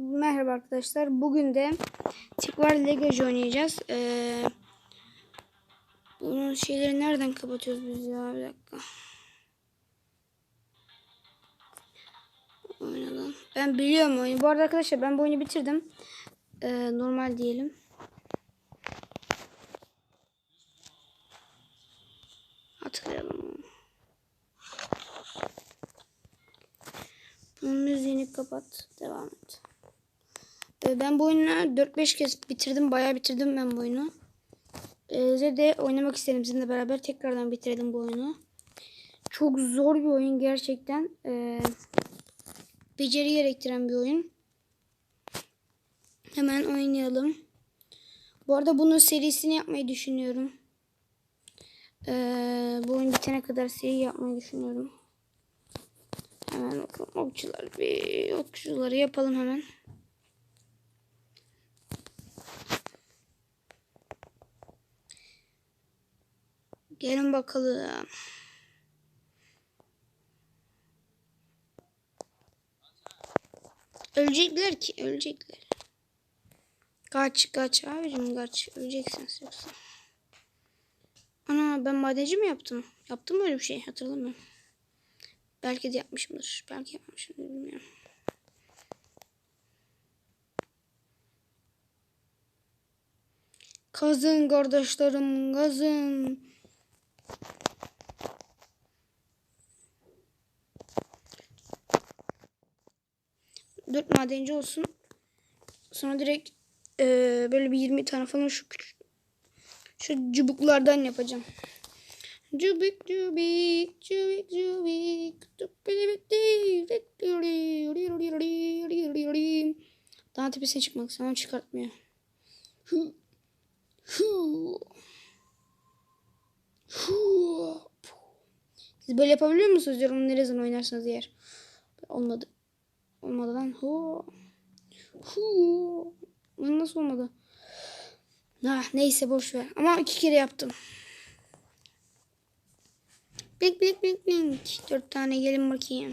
Merhaba arkadaşlar. Bugün de Tikvar Legacy oynayacağız. Ee, bunun şeyleri nereden kapatıyoruz biz ya? Bir dakika. Oynadan. Ben biliyorum oyunu. Bu arada arkadaşlar ben bu oyunu bitirdim. Ee, normal diyelim. Hatırlayalım. Bunun müziğini kapat. Devam et. Ee, Ben bu oyunu 4-5 kez bitirdim. Bayağı bitirdim ben bu oyunu. Ee, size de oynamak istedim sizinle beraber. Tekrardan bitirelim bu oyunu. Çok zor bir oyun gerçekten. Ee, beceri gerektiren bir oyun. Hemen oynayalım. Bu arada bunun serisini yapmayı düşünüyorum. Ee, bu oyun bitene kadar seri yapmayı düşünüyorum. Hemen bakalım okçular bir okçuları yapalım hemen. Gelin bakalım. Ölecekler ki ölecekler. Kaç kaç abicim kaç. Öleceksiniz yoksa. Ana ben madenci mi yaptım? Yaptım mı öyle bir şey hatırlamıyorum. Belki de yapmışımdır. Belki yapmamışımdır bilmiyorum. Kazın kardeşlerim kazın. Dört madenci olsun. Sonra direkt eee, böyle bir 20 tane falan şu küçük şu cubuklardan yapacağım. Cubik cubik cubik cubik Daha tepesine çıkmak sana çıkartmıyor. Hu, hu. Siz böyle yapabiliyor musunuz diyorum nereden oynarsanız yer. Olmadı. Olmadı lan. Hu. Hu. Nasıl olmadı? Ah, neyse boş ver. Ama iki kere yaptım. Blink blink blink blink. Dört tane gelin bakayım.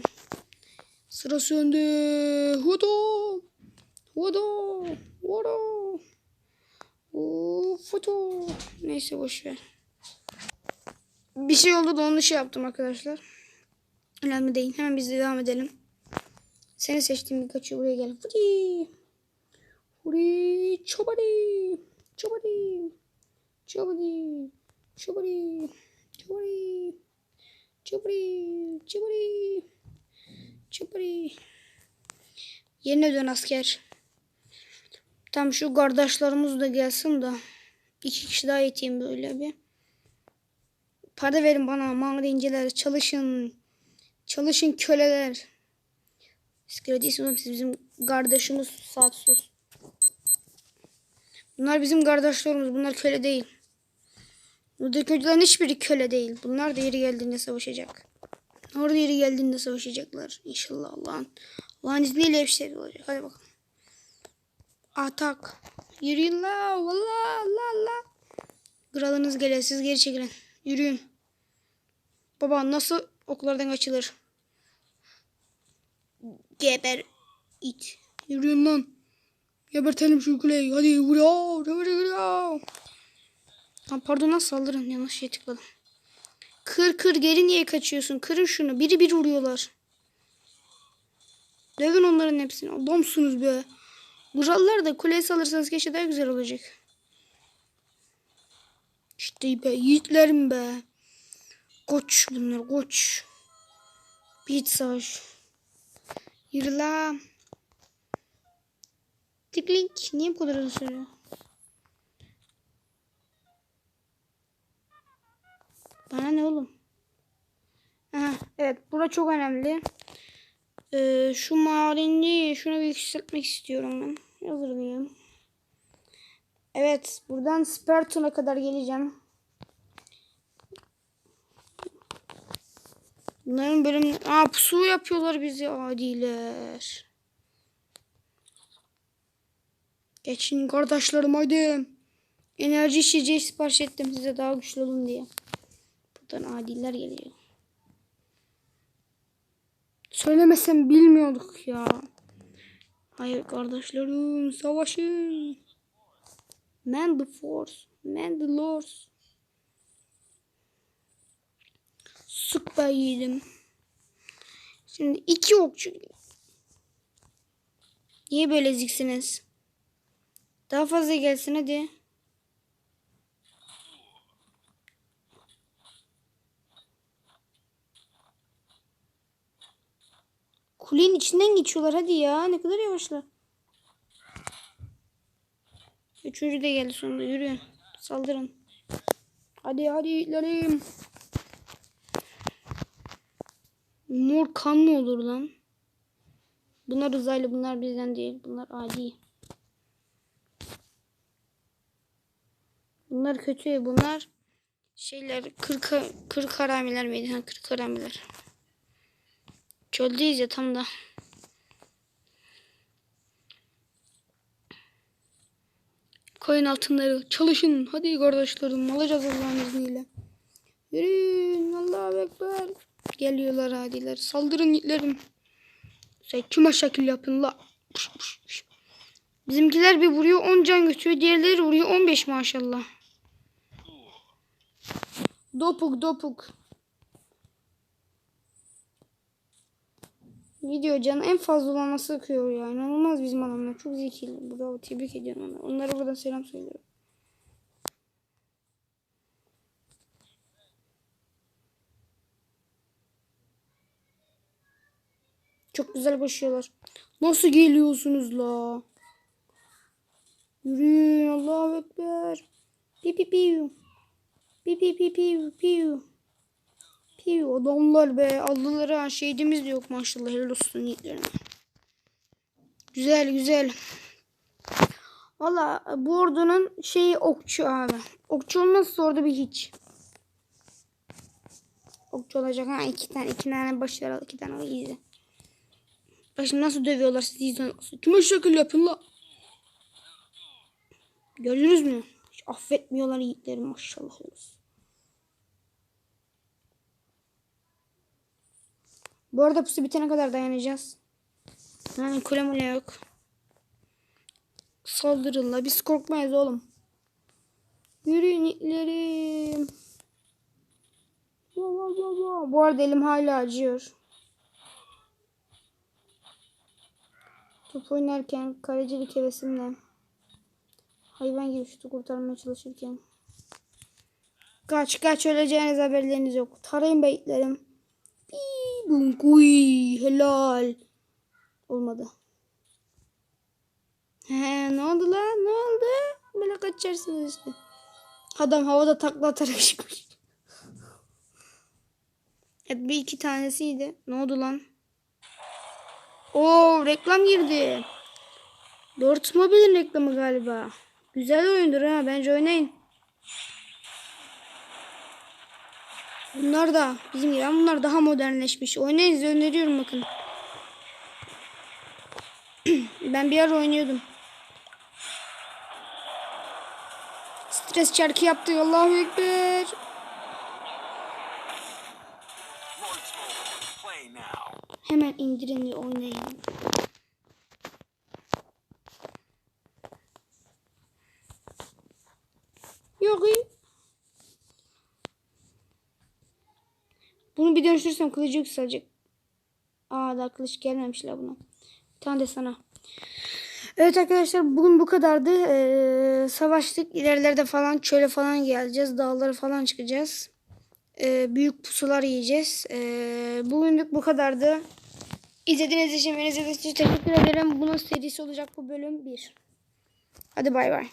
Sıra sende. Hudo. Hudo. Hudo. Fudo. Neyse boş ver. Bir şey oldu da onu şey yaptım arkadaşlar. Önemli değil. Hemen biz de devam edelim. Seni seçtiğim bir kaçıyor buraya gel. Fudi. Fudi. Çobadi. Çobadi. Çobadi. Çobadi. Çobadi. Çobadi. Çobadi. Çobadi. Yerine dön asker. Tam şu kardeşlerimiz de gelsin de. iki kişi daha yeteyim böyle bir. Para verin bana madenciler. Çalışın. Çalışın köleler. Değilsiniz oğlum siz bizim kardeşimiz saat sus. Bunlar bizim kardeşlerimiz. Bunlar köle değil. Buradaki köylülerin hiçbiri köle değil. Bunlar da yeri geldiğinde savaşacak. Orada yeri geldiğinde savaşacaklar. İnşallah Allah'ın Allah'ın izniyle hepsi olacak. Hadi bakalım. Atak. Yürüyün la. Valla Allah Allah. Kralınız geliyor. Siz geri çekilin. Yürüyün. Baba nasıl oklardan kaçılır? Geber it. Yürüyün lan. Gebertelim şu kuleyi. Hadi vuruyor. Vuruyor. Lan pardon nasıl saldırın? Yanlış şey tıkladım. Kır kır geri niye kaçıyorsun? Kırın şunu. Biri bir vuruyorlar. Dövün onların hepsini. Adamsınız be. Buralılar da kuleyi salırsanız keşke daha güzel olacak. İşte be yiğitlerim be. Koç bunlar koç. Beat savaş. Yürü la. Tiklink. Niye bu kadar hızlı sürüyor? Bana ne oğlum? Aha, evet bura çok önemli. Ee, şu madenci şunu yükseltmek istiyorum ben. Hazır mıyım? Evet buradan Spartan'a kadar geleceğim. Bunların bölüm... Aa pusu yapıyorlar bizi adiler. Geçin kardeşlerim haydi. Enerji içeceği sipariş ettim size daha güçlü olun diye. Buradan adiler geliyor. Söylemesem bilmiyorduk ya. Hayır kardeşlerim savaşın. Man the force. Man the lords. Sık be yiğidim. Şimdi iki okçu. Niye böyle eziksiniz? Daha fazla gelsin hadi. Kulenin içinden geçiyorlar hadi ya. Ne kadar yavaşlar. Üçüncü de geldi sonunda. Yürüyün. Saldırın. Hadi hadi yiğitlerim. Mor kan mı olur lan? Bunlar uzaylı bunlar bizden değil. Bunlar adi. Bunlar kötü. Bunlar şeyler kırk, kırk haramiler miydi? Ha, kırk haramiler. Çöldeyiz ya tam da. Koyun altınları. Çalışın. Hadi kardeşlerim. Alacağız Allah'ın izniyle. Yürüyün. Geliyorlar adiler. Saldırın yiğitlerim. Sen kime şekil yapın la? Bizimkiler bir vuruyor 10 can götürüyor. Diğerleri vuruyor 15 maşallah. Dopuk dopuk. Video canı en fazla olana sıkıyor ya. İnanılmaz bizim adamlar. Çok zekili. Bravo tebrik ediyorum onları. Onlara buradan selam söylüyorum. Çok güzel koşuyorlar. Nasıl geliyorsunuz la? Yürüyün Allahu Ekber. Pi pi piu. Pi pi pi piu piu. Piu adamlar be. Aldılar ha. Şehidimiz de yok maşallah. Helal olsun yiğitlerine. Güzel güzel. Valla bu ordunun şeyi okçu abi. Okçu olmazsa orada bir hiç. Okçu olacak ha. iki tane iki tane başarılı iki tane iyi. Bak şimdi nasıl dövüyorlar sizi izleyin. Kime şekil yapın la? Gördünüz mü? Hiç affetmiyorlar yiğitleri maşallah. Bu arada pusu bitene kadar dayanacağız. Yani kule yok. Saldırın la. Biz korkmayız oğlum. Yürüyün va. Bu arada elim hala acıyor. Top oynarken kalecilik hevesimle hayvan gibi şutu kurtarmaya çalışırken kaç kaç öleceğiniz haberleriniz yok. Tarayın beyitlerim. Bum kuy helal. Olmadı. He ne oldu lan ne oldu? Böyle kaçarsınız işte. Adam havada takla atarak çıkmış. Evet bir iki tanesiydi. Ne oldu lan? Oo reklam girdi. Dort Mobile'in reklamı galiba. Güzel oyundur ha bence oynayın. Bunlar da bizim gibi bunlar daha modernleşmiş. Oynayın size öneriyorum bakın. ben bir ara oynuyordum. Stres çarkı yaptı. Allahu Ekber. Hemen indirin ve oynayın. Yok iyi. Bunu bir dönüştürsem kılıcı yükselecek. Aa daha kılıç gelmemiş la buna. Bir tane de sana. Evet arkadaşlar bugün bu kadardı. Ee, savaştık. İlerilerde falan çöle falan geleceğiz. Dağlara falan çıkacağız. Ee, büyük pusular yiyeceğiz. Ee, bugünlük bu kadardı. İzlediğiniz için ve izlediğiniz için teşekkür ederim. Bunun serisi olacak bu bölüm 1. Hadi bay bay.